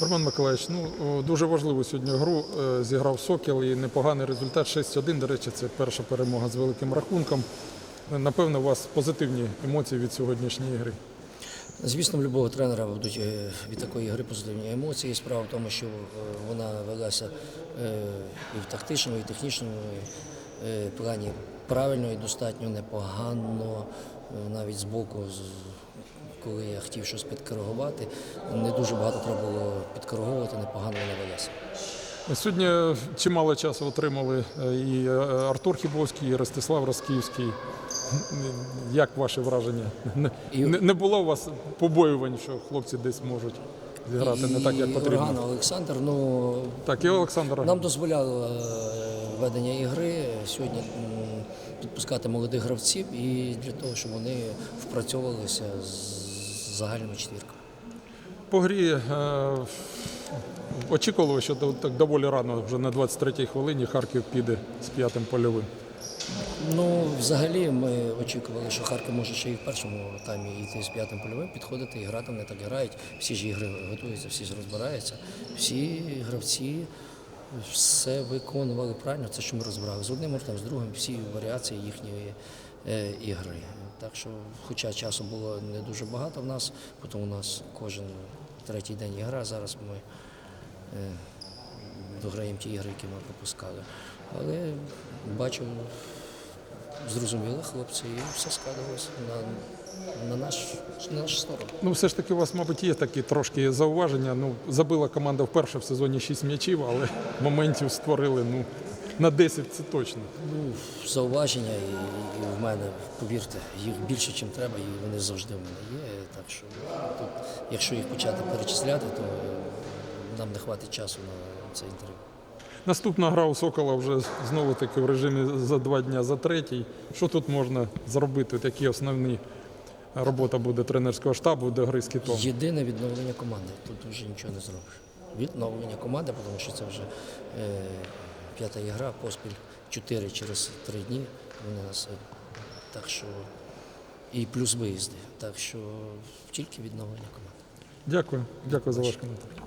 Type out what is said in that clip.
Роман Миколаївич, ну дуже важливу сьогодні гру е, зіграв Сокіл і непоганий результат 6-1. До речі, це перша перемога з великим рахунком. Е, Напевно, у вас позитивні емоції від сьогоднішньої гри. Звісно, в будь-якого тренера будуть е, від такої гри позитивні емоції. Справа в тому, що вона велася і в тактичному, і в технічному плані правильно і достатньо непогано, навіть з боку, коли я хотів щось підкоригувати. Не дуже багато треба було підкориговувати, непогано вона велася. Сьогодні чимало часу отримали е, і е, Артур Хібовський, і Ростислав Росківський. Як ваші враження? Не, І- не, не було у вас побоювань, що хлопці десь можуть зіграти не так, як потрібно? Орган Олександр, ну Так, і Олександр. Нам дозволяло е, ведення ігри сьогодні підпускати молодих гравців і для того, щоб вони впрацьовувалися з загальними четвірками. По грі е, очікували, що так доволі рано, вже на 23-й хвилині Харків піде з п'ятим польовим. Ну, взагалі, ми очікували, що Харків може ще і в першому таймі йти з п'ятим польовим, підходити і грати, вони так грають. Всі ж ігри готуються, всі ж розбираються. Всі гравці все виконували правильно, це що ми розбирали з одним гуртом, з другим, всі варіації їхньої ігри. Так що, хоча часу було не дуже багато в нас, потім у нас кожен третій день ігра, зараз ми е, дограємо ті ігри, які ми пропускали. Але бачу, зрозуміли хлопці, і все складалося на, на, наш, на нашу сторону. Ну, все ж таки, у вас, мабуть, є такі трошки зауваження. Ну, забила команда вперше в сезоні 6 м'ячів, але моментів створили ну, на 10 це точно. Ну, зауваження і, і в мене, повірте, їх більше, ніж треба, і вони завжди в мене є. Так що тут, якщо їх почати перечисляти, то нам не хватить часу на це інтерв'ю. Наступна гра у Сокола вже знову таки в режимі за два дня за третій. Що тут можна зробити? Такі основні робота буде тренерського штабу до гри з китом. Єдине відновлення команди. Тут вже нічого не зробиш. Відновлення команди, тому що це вже е, п'ята ігра, поспіль чотири через три дні. у нас е, так що і плюс виїзди. Так що тільки відновлення команди. Дякую, дякую за ваш коментар.